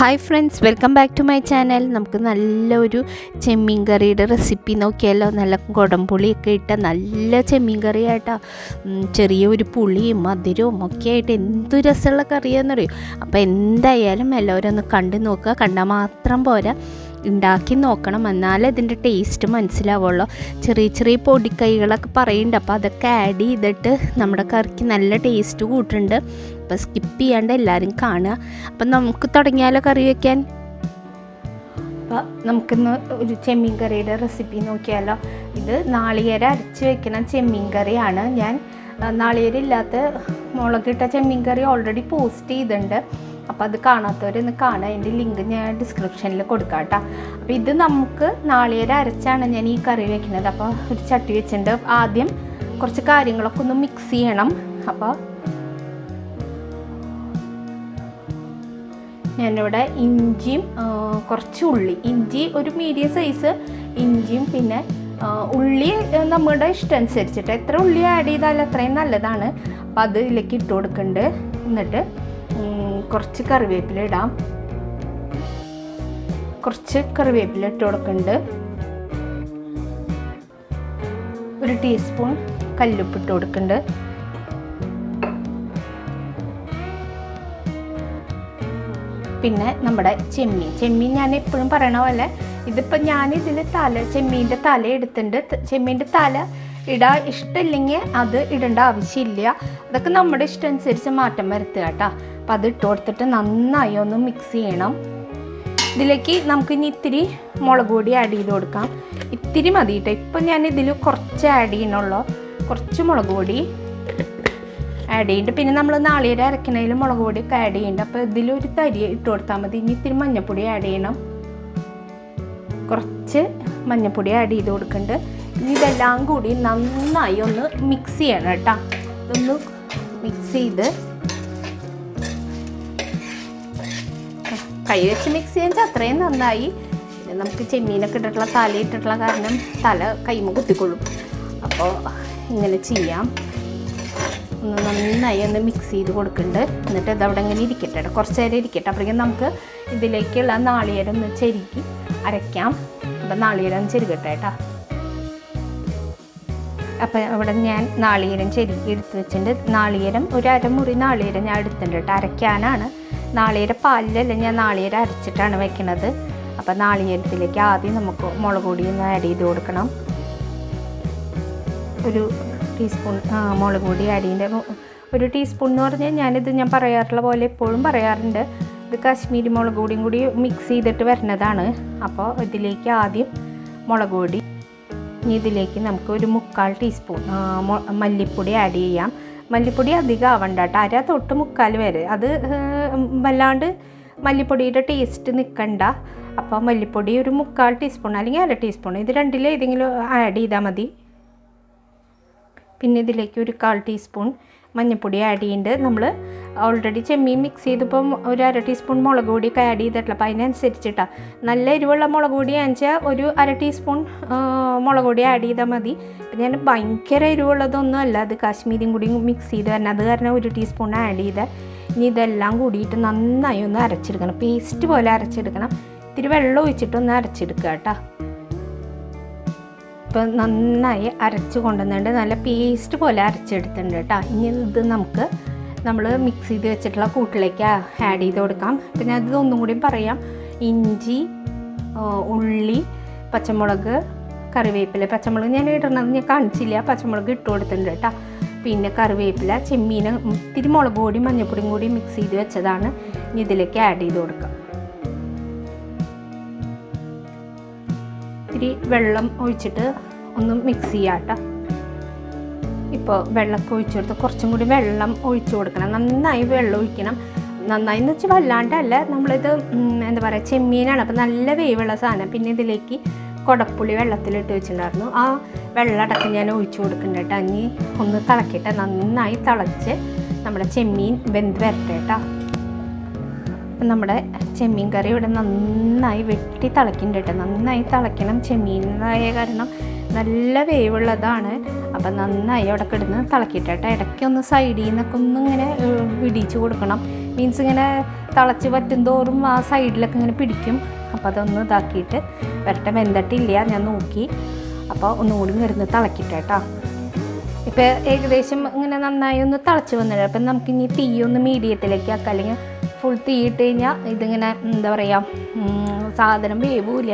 Hi friends welcome back to my channel നമുക്ക് നല്ലൊരു ചെമ്മീൻ കറിയുടെ റെസിപ്പി നോക്കിയാലോ നല്ല കുടംപുളിയൊക്കെ ഇട്ട നല്ല ചെമ്മീൻ കറിയായിട്ടാ. ചെറിയ ഒരു പുളിയും മധുരവും ഒക്കെ ആയിട്ട് എന്തു രസമുള്ള കറിയാണെന്നറിയോ അപ്പോൾ എന്തായാലും എല്ലാവരും ഒന്ന് കണ്ടു നോക്കുക. കണ്ടാൽ മാത്രം പോരാ. ഉണ്ടാക്കി നോക്കണം. എന്നാലേ ഇതിന്റെ ടേസ്റ്റ് മനസ്സിലാവുള്ളൂ. ചെറിയ ചെറിയ പൊടിക്കൈകളൊക്കെ പറയുന്നുണ്ട്. അപ്പോൾ അതൊക്കെ ആഡ് ചെയ്തിട്ട് നമ്മുടെ കറിക്ക് നല്ല ടേസ്റ്റ് കൂട്ടുന്നുണ്ട്. അപ്പോൾ സ്കിപ്പ് ചെയ്യാണ്ട് എല്ലാവരും കാണുക. അപ്പം നമുക്ക് തുടങ്ങിയാലോ കറി വയ്ക്കാൻ അപ്പോൾ നമുക്കിന്ന് ഒരു ചെമ്മീൻ കറിയുടെ റെസിപ്പി നോക്കിയാലോ. ഇത് നാളികേര അരച്ച് വെക്കുന്ന ചെമ്മീൻ കറിയാണ്. ഞാൻ നാളികേരം ഇല്ലാത്ത മുളകിട്ട ചെമ്മീൻ കറി ഓൾറെഡി പോസ്റ്റ് ചെയ്തിട്ടുണ്ട്. അപ്പോൾ അത് കാണാത്തവരൊന്ന് കാണുക. അതിന്റെ ലിങ്ക് ഞാൻ ഡിസ്ക്രിപ്ഷനിൽ കൊടുക്കാം കേട്ടോ. അപ്പോൾ ഇത് നമുക്ക് നാളികേര അരച്ചാണ് ഞാൻ ഈ കറി വെക്കുന്നത്. അപ്പോൾ ഒരു ചട്ടി വെച്ചിട്ടുണ്ട്. ആദ്യം കുറച്ച് കാര്യങ്ങളൊക്കെ ഒന്ന് മിക്സ് ചെയ്യണം. അപ്പോൾ ഞാനിവിടെ ഇഞ്ചിയും കുറച്ച് ഉള്ളി. ഇഞ്ചി ഒരു മീഡിയം സൈസ് ഇഞ്ചിയും പിന്നെ ഉള്ളി നമ്മുടെ ഇഷ്ടം അനുസരിച്ചിട്ട്. എത്ര ഉള്ളി ആഡ് ചെയ്താൽ അത്രയും നല്ലതാണ്. അപ്പോൾ അത് ഇതിലേക്ക് ഇട്ട് കൊടുക്കുന്നുണ്ട്. എന്നിട്ട് കുറച്ച് കറിവേപ്പില ഇടാം. കുറച്ച് കറിവേപ്പില ഇട്ട് കൊടുക്കുന്നുണ്ട്. ഒരു ടീസ്പൂൺ കല്ലുപ്പ് ഇട്ട് കൊടുക്കുന്നുണ്ട്. പിന്നെ നമ്മുടെ ചെമ്മീൻ. ചെമ്മീൻ ഞാൻ എപ്പോഴും പറയണ പോലെ ഇതിപ്പോൾ ഞാൻ ഇതിൽ തല ചെമ്മീന്റെ തല എടുത്തിട്ടുണ്ട്. ചെമ്മീന്റെ തല ഇടാൻ ഇഷ്ടമില്ലെങ്കിൽ അത് ഇടേണ്ട ആവശ്യമില്ല. അതൊക്കെ നമ്മുടെ ഇഷ്ടം അനുസരിച്ച് മാറ്റം വരുത്തുക കേട്ടോ. അപ്പം അത് ഇട്ട് കൊടുത്തിട്ട് നന്നായി ഒന്ന് മിക്സ് ചെയ്യണം. ഇതിലേക്ക് നമുക്ക് ഇനി ഇത്തിരി മുളക് പൊടി ആഡ് ചെയ്ത് കൊടുക്കാം. ഇത്തിരി മതി കേട്ടോ ഇപ്പം ഞാൻ ഇതിൽ കുറച്ച് ആഡ് ചെയ്യണുള്ളൂ കുറച്ച് മുളക് പൊടി. ആഡ് ചെയ്യുന്നുണ്ട് പിന്നെ നമ്മൾ നാളികേരം അരക്കണതിൽ മുളക് പൊടിയൊക്കെ ആഡ് ചെയ്യുന്നുണ്ട് അപ്പോൾ ഇതിലൊരു തരി ഇട്ട് കൊടുത്താൽ മതി. ഇനി ഇത്തിരി മഞ്ഞൾപ്പൊടി ആഡ് ചെയ്യണം. കുറച്ച് മഞ്ഞൾപ്പൊടി ആഡ് ചെയ്ത് കൊടുക്കുന്നുണ്ട് ഇനി ഇതെല്ലാം കൂടി നന്നായി ഒന്ന് മിക്സ് ചെയ്യണം കേട്ടോ. ഇതൊന്ന് മിക്സ് ചെയ്ത് കൈ വെച്ച് മിക്സ് ചെയ്യാൻ അത്രയും നന്നായി. നമുക്ക് ചെമ്മീനൊക്കെ ഇട്ടിട്ടുള്ള തല ഇട്ടിട്ടുള്ള കാരണം തല കൈമ കുത്തിക്കൊള്ളും. അപ്പോൾ ഇങ്ങനെ ചെയ്യാം. ഒന്ന് നന്നായി ഒന്ന് മിക്സ് ചെയ്ത് കൊടുക്കുന്നുണ്ട്. എന്നിട്ട് ഇത് അവിടെ ഇങ്ങനെ ഇരിക്കട്ടെ കേട്ടോ. കുറച്ച് നേരം ഇരിക്കട്ടെ. അപ്പോഴേക്കും നമുക്ക് ഇതിലേക്കുള്ള നാളികേരം ഒന്ന് ചെരുക്കി അരയ്ക്കാം. അപ്പം നാളികേരം ചെരുകട്ടെ കേട്ടോ. അപ്പം അവിടെ ഞാൻ നാളികേരം ചെരുക്കി എടുത്ത് വെച്ചിട്ടുണ്ട്. നാളികേരം ഒരു അരമുറി നാളികേരം ഞാൻ എടുത്തിട്ടുണ്ട് കേട്ടോ. അരയ്ക്കാനാണ്. നാളികേര പാലിലല്ല ഞാൻ നാളികേരം അരച്ചിട്ടാണ് വെക്കുന്നത് അപ്പം നാളികേരത്തിലേക്ക് ആദ്യം നമുക്ക് മുളക് പൊടി ഒന്ന് ആഡ് ചെയ്ത് കൊടുക്കണം. ഒരു ടീസ്പൂൺ മുളക് പൊടി ചെയ്യേണ്ട. ഒരു ടീസ്പൂൺ എന്ന് പറഞ്ഞാൽ ഞാനിത് ഞാൻ പറയാറുള്ള പോലെ എപ്പോഴും പറയാറുണ്ട്. ഇത് കാശ്മീരി മുളക് പൊടിയും കൂടി മിക്സ് ചെയ്തിട്ട് വരുന്നതാണ് അപ്പോൾ ഇതിലേക്ക് ആദ്യം മുളക് പൊടി. ഇനി ഇതിലേക്ക് നമുക്ക് ഒരു മുക്കാൽ ടീസ്പൂൺ മല്ലിപ്പൊടി ആഡ് ചെയ്യാം. മല്ലിപ്പൊടി അധികം ആവണ്ട കേട്ടോ അര തൊട്ട് മുക്കാൽ വരെ. അത് വല്ലാണ്ട് മല്ലിപ്പൊടിയുടെ ടേസ്റ്റ് നിൽക്കണ്ട അപ്പോൾ മല്ലിപ്പൊടി ഒരു മുക്കാൽ ടീസ്പൂൺ അല്ലെങ്കിൽ അര ടീസ്പൂൺ ഇത് രണ്ടിലേതെങ്കിലും ആഡ് ചെയ്താൽ മതി. പിന്നെ ഇതിലേക്ക് ഒരു കാൽ ടീസ്പൂൺ മഞ്ഞൾപ്പൊടി ആഡ് ചെയ്യുന്നുണ്ട് നമ്മൾ ഓൾറെഡി ചെമ്മീൻ മിക്സ് ചെയ്തപ്പം ഒരു അര ടീസ്പൂൺ മുളക് പൊടിയൊക്കെ ആഡ് ചെയ്തിട്ടുള്ള. അപ്പോൾ അതിനനുസരിച്ചിട്ടാണ് നല്ല എരിവുള്ള മുളക് പൊടി ആണെന്നുവെച്ചാൽ ഒരു അര ടീസ്പൂൺ മുളക് പൊടി ആഡ് ചെയ്താൽ മതി. ഇപ്പം ഞാൻ ഭയങ്കര എരിവുള്ളതൊന്നും അല്ല. അത് കാശ്മീരിയും കൂടി മിക്സ് ചെയ്ത് തന്നെ അത് കാരണം ഒരു ടീസ്പൂൺ ആഡ് ചെയ്ത്. ഇനി ഇതെല്ലാം കൂടിയിട്ട് നന്നായി ഒന്ന് അരച്ചെടുക്കണം. പേസ്റ്റ് പോലെ അരച്ചെടുക്കണം. ഇത്തിരി വെള്ളം ഒഴിച്ചിട്ടൊന്ന് അരച്ചെടുക്കുക കേട്ടോ. ഇപ്പം നന്നായി അരച്ച് കൊണ്ടുവന്നിട്ട് നല്ല പേസ്റ്റ് പോലെ അരച്ചെടുത്തിട്ടുണ്ട് കേട്ടോ. ഇനി ഇത് നമുക്ക് നമ്മൾ മിക്സ് ചെയ്ത് വെച്ചിട്ടുള്ള കൂട്ടിലേക്ക് ആഡ് ചെയ്ത് കൊടുക്കാം. പിന്നെ അത് ഒന്നും കൂടി പറയാം. ഇഞ്ചി ഉള്ളി പച്ചമുളക് കറിവേപ്പില പച്ചമുളക് ഞാൻ ഇടണത് ഞാൻ കാണിച്ചില്ല. പച്ചമുളക് ഇട്ട് കൊടുത്തിട്ടുണ്ട് കേട്ടോ. പിന്നെ കറിവേപ്പില ചെമ്മീൻ ഇത്തിരി മുളക് പൊടി മഞ്ഞൾപ്പൊടിയും കൂടി മിക്സ് ചെയ്ത് വെച്ചതാണ്. ഇതിലേക്ക് ആഡ് ചെയ്ത് കൊടുക്കാം. ഇത്തിരി വെള്ളം ഒഴിച്ചിട്ട് ഒന്ന് മിക്സ് ചെയ്യാട്ടോ ഇപ്പോൾ വെള്ളമൊക്കെ ഒഴിച്ചു കൊടുത്ത് കുറച്ചും കൂടി വെള്ളം ഒഴിച്ചു കൊടുക്കണം. നന്നായി വെള്ളം ഒഴിക്കണം. നന്നായി എന്ന് വെച്ചാൽ വല്ലാണ്ടല്ല. നമ്മളിത് എന്താ പറയുക ചെമ്മീനാണ്. അപ്പോൾ നല്ല വേവുള്ള സാധനം. പിന്നെ ഇതിലേക്ക് കുടപ്പുളി വെള്ളത്തിലിട്ട് വെച്ചിട്ടുണ്ടായിരുന്നു. ആ വെള്ളമടക്കം ഞാൻ ഒഴിച്ചു കൊടുക്കുന്നുണ്ട് കേട്ടോ. ഇനി ഒന്ന് തിളക്കിയിട്ട് നന്നായി തിളച്ച് നമ്മുടെ ചെമ്മീൻ വെന്ത് വരട്ടെ കേട്ടോ. അപ്പം നമ്മുടെ ചെമ്മീൻ കറി ഇവിടെ നന്നായി വെട്ടി തിളക്കുന്നുണ്ട് കേട്ടോ. നന്നായി തിളയ്ക്കണം. ചെമ്മീനായ കാരണം നല്ല വേവുള്ളതാണ്. അപ്പം നന്നായി അവിടെ കിടന്ന് തിളക്കിയിട്ടെ ഇടയ്ക്കൊന്ന് സൈഡിൽ നിന്നൊക്കെ ഒന്ന് ഇങ്ങനെ ഏഹ്, കൊടുക്കണം. മീൻസ് ഇങ്ങനെ തിളച്ച് പറ്റും തോറും ആ സൈഡിലൊക്കെ ഇങ്ങനെ പിടിക്കും. അപ്പോൾ അതൊന്ന് ഇതാക്കിയിട്ട് വരട്ടെ. വെന്തട്ടില്ല. ഞാൻ നോക്കി. അപ്പോൾ ഒന്നുകൂടി കിടന്ന് തിളക്കിയിട്ടേട്ടാ ഇപ്പം ഏകദേശം ഇങ്ങനെ നന്നായി ഒന്ന് തിളച്ച് വന്നിട്ട് അപ്പം നമുക്കിനി തീ ഒന്ന് മീഡിയത്തിലേക്ക് ആക്കാം. അല്ലെങ്കിൽ ഫുൾ തീയിട്ട് കഴിഞ്ഞാൽ ഇതിങ്ങനെ എന്താ പറയുക സാധനം വേവൂല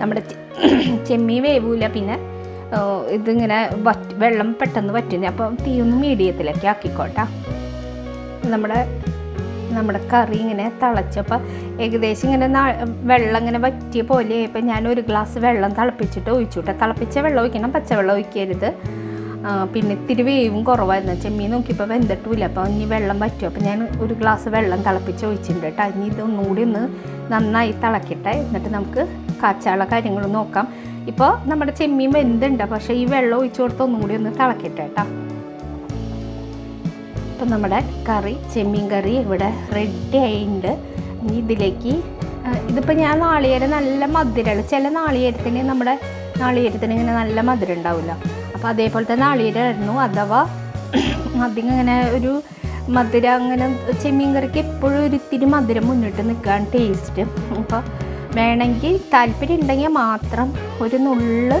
നമ്മുടെ ചെമ്മീൻ വേവൂല പിന്നെ ഇതിങ്ങനെ വറ്റ് വെള്ളം പെട്ടെന്ന് വറ്റുന്നേ അപ്പം തീ ഒന്ന് മീഡിയത്തിലേക്ക് ആക്കിക്കോട്ടെ. നമ്മുടെ നമ്മുടെ കറി ഇങ്ങനെ തിളച്ചപ്പോൾ ഏകദേശം ഇങ്ങനെ വെള്ളം ഇങ്ങനെ വറ്റിയ പോലെ. ഇപ്പം ഞാൻ ഒരു ഗ്ലാസ് വെള്ളം തിളപ്പിച്ചിട്ട് ഒഴിച്ചു തിളപ്പിച്ച വെള്ളം ഒഴിക്കണം പച്ചവെള്ളം ഒഴിക്കരുത്. പിന്നെ ഇത്തിരി വേവും കുറവായിരുന്നു. ചെമ്മീൻ നോക്കിയപ്പോൾ വെന്തിട്ടുമില്ല. അപ്പോൾ ഇനി വെള്ളം പറ്റും. അപ്പോൾ ഞാൻ ഒരു ഗ്ലാസ് വെള്ളം തിളപ്പിച്ച് ഒഴിച്ചിട്ടുണ്ട് കേട്ടോ ഇനി ഇതൊന്നുകൂടി ഒന്ന് നന്നായി തിളക്കട്ടെ. എന്നിട്ട് നമുക്ക് കാച്ചാള കാര്യങ്ങൾ നോക്കാം. ഇപ്പോൾ നമ്മുടെ ചെമ്മീൻ വെന്തുണ്ട്. പക്ഷേ ഈ വെള്ളം ഒഴിച്ചു കൊടുത്ത് ഒന്നുകൂടി ഒന്ന് തിളക്കട്ടെ കേട്ടോ ഇപ്പം നമ്മുടെ കറി ചെമ്മീൻ കറി ഇവിടെ റെഡി ആയിട്ടുണ്ട്. ഇനി ഇതിലേക്ക് ഇതിപ്പോൾ ഞാൻ നാളികേരം നല്ല മധുരമുള്ള ചില നാളികേരത്തിന് നമ്മുടെ നാളികേരത്തിന് ഇങ്ങനെ നല്ല മധുരം ഉണ്ടാവില്ല അപ്പോൾ അതേപോലത്തെ നാളികേരമായിരുന്നു അഥവാ അധികം ഇങ്ങനെ ഒരു മധുരം അങ്ങനെ ചെമ്മീൻ കറിക്ക് എപ്പോഴും ഒരു ഇത്തിരി മധുരം മുന്നിട്ട് നിൽക്കുകയാണ് ടേസ്റ്റ് അപ്പോൾ വേണമെങ്കിൽ താല്പര്യം ഉണ്ടെങ്കിൽ മാത്രം ഒരു നുള്ള്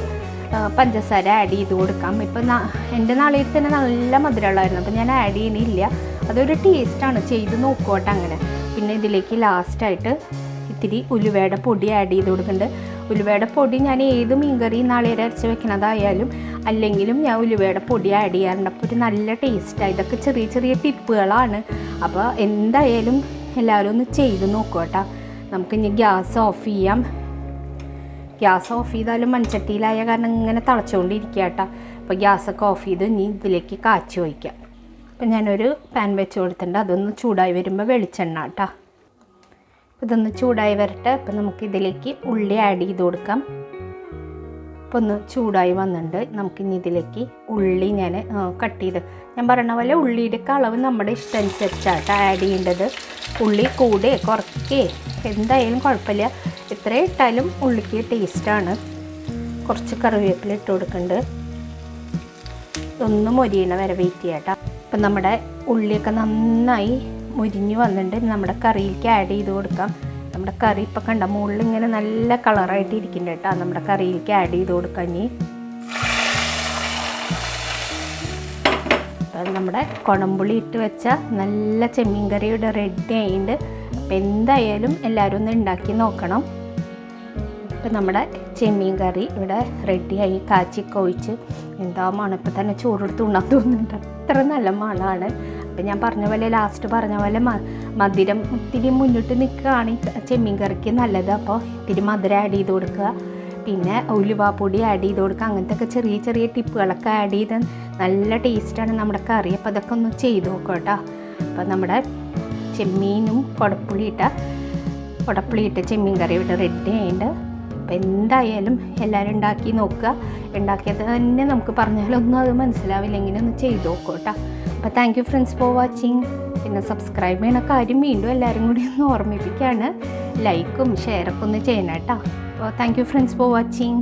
പഞ്ചസാര ആഡ് ചെയ്ത് കൊടുക്കാം. ഇപ്പം എന്റെ നാളിൽ തന്നെ നല്ല മധുരമുള്ളായിരുന്നു അപ്പം ഞാൻ ആഡ് ചെയ്യണില്ല. അതൊരു ടേസ്റ്റാണ് ചെയ്ത് നോക്കോട്ടെ അങ്ങനെ. പിന്നെ ഇതിലേക്ക് ലാസ്റ്റായിട്ട് ഇത്തിരി ഉലുവയുടെ പൊടി ആഡ് ചെയ്ത് കൊടുക്കുന്നുണ്ട്. ഉലുവയുടെ പൊടി ഞാൻ ഏത് മീൻകറി നാളികേരം അരച്ച് വെക്കണതായാലും അല്ലെങ്കിലും ഞാൻ ഉലുവയുടെ പൊടി ആഡ് ചെയ്യാറുണ്ട്. അപ്പോൾ ഒരു നല്ല ടേസ്റ്റാണ് ഇതൊക്കെ ചെറിയ ചെറിയ ടിപ്പുകളാണ്. അപ്പോൾ എന്തായാലും എല്ലാവരും ഒന്ന് ചെയ്ത് നോക്കോട്ടെ നമുക്ക് ഇനി ഗ്യാസ് ഓഫ് ചെയ്യാം. ഗ്യാസ് ഓഫ് ചെയ്താലും മൺചട്ടിയിലായ കാരണം ഇങ്ങനെ തിളച്ചുകൊണ്ടിരിക്കുക കേട്ടോ. അപ്പോൾ ഗ്യാസൊക്കെ ഓഫ് ചെയ്ത് ഇനി ഇതിലേക്ക് കാച്ചി വയ്ക്കാം അപ്പം ഞാനൊരു പാൻ വെച്ച് കൊടുത്തിട്ടുണ്ട്. അതൊന്ന് ചൂടായി വരുമ്പോൾ വെളിച്ചെണ്ണ കേട്ടോ. ഇതൊന്ന് ചൂടായി വരട്ടെ. അപ്പം നമുക്ക് ഇതിലേക്ക് ഉള്ളി ആഡ് ചെയ്ത് കൊടുക്കാം. അപ്പോൾ ഒന്ന് ചൂടായി വന്നിട്ടുണ്ട്. നമുക്കിനി ഇതിലേക്ക് ഉള്ളി ഞാൻ കട്ട് ചെയ്ത്. ഞാൻ പറഞ്ഞ പോലെ ഉള്ളിയുടെ അളവ് നമ്മുടെ ഇഷ്ടമനുസരിച്ചാട്ടോ ആഡ് ചെയ്യേണ്ടത്. ഉള്ളി കൂടെ കുറക്കേ. എന്തായാലും കുഴപ്പമില്ല. എത്ര ഇട്ടാലും ഉള്ളിക്ക് ടേസ്റ്റാണ് കുറച്ച് കറിവേപ്പില ഇട്ട് കൊടുക്കുന്നുണ്ട് ഒന്ന് മൊരിയണ വരെ വെയിറ്റ് ചെയ്യാട്ടോ. അപ്പം നമ്മുടെ ഉള്ളിയൊക്കെ നന്നായി മുരിഞ്ഞ് വന്നിട്ടുണ്ട്. നമ്മുടെ കറിയിലേക്ക് ആഡ് ചെയ്ത് കൊടുക്കാം. നമ്മുടെ കറി ഇപ്പം കണ്ട? മുകളിൽ ഇങ്ങനെ നല്ല കളറായിട്ട് ഇരിക്കുന്നുണ്ട് കേട്ടോ. നമ്മുടെ കറിയിലേക്ക് ആഡ് ചെയ്ത് കൊടുക്കാം ഇനി. അപ്പം നമ്മുടെ കുടംപുളി ഇട്ട് വെച്ച നല്ല ചെമ്മീൻ കറിയുടെ റെഡി ആയിട്ടുണ്ട്. അപ്പം എന്തായാലും എല്ലാവരും ഒന്ന് ഉണ്ടാക്കി നോക്കണം. ഇപ്പം നമ്മുടെ ചെമ്മീൻ കറി ഇവിടെ റെഡിയായി കാച്ചി കൊഴിച്ച് എന്താ മണം ഇപ്പം തന്നെ ചോറെടുത്ത് ഉണ്ണാൻ തോന്നുന്നുണ്ട്. അത്ര നല്ല മണമാണ് അപ്പം ഞാൻ പറഞ്ഞ പോലെ ലാസ്റ്റ് പറഞ്ഞ പോലെ മ മധുരം ഇത്തിരി മുന്നിട്ട് നിൽക്കുകയാണ് ചെമ്മീൻ കറിക്ക് നല്ലത്. അപ്പോൾ ഇത്തിരി മധുരം ആഡ് ചെയ്ത് കൊടുക്കുക. പിന്നെ ഉലുവാപ്പൊടി ആഡ് ചെയ്ത് കൊടുക്കുക. അങ്ങനത്തെ ഒക്കെ ചെറിയ ചെറിയ ടിപ്പുകളൊക്കെ ആഡ് ചെയ്ത് നല്ല ടേസ്റ്റാണ് നമ്മുടെ കറി. അപ്പോൾ അതൊക്കെ ഒന്ന് ചെയ്ത് നോക്കുക കേട്ടോ. അപ്പോൾ നമ്മുടെ ചെമ്മീനും കുടപ്പുളിയിട്ട കുടപ്പുളിയിട്ട ചെമ്മീൻ കറി ഇവിടെ റെഡി ആയിട്ട് അപ്പോൾ എന്തായാലും എല്ലാവരും ഉണ്ടാക്കി നോക്കുക. ഉണ്ടാക്കിയത് തന്നെ നമുക്ക് പറഞ്ഞാലൊന്നും അത് മനസ്സിലാവില്ലെങ്കിൽ ഒന്ന് ചെയ്ത് നോക്കുക കേട്ടോ. അപ്പോൾ thank you friends for watching പിന്നെ സബ്സ്ക്രൈബ് ചെയ്യണ കാര്യം വീണ്ടും എല്ലാവരും കൂടി ഒന്ന് ഓർമ്മിപ്പിക്കുകയാണ് ലൈക്കും ഷെയറൊക്കെ ഒന്ന് ചെയ്യണം കേട്ടോ. അപ്പോൾ thank you friends for watching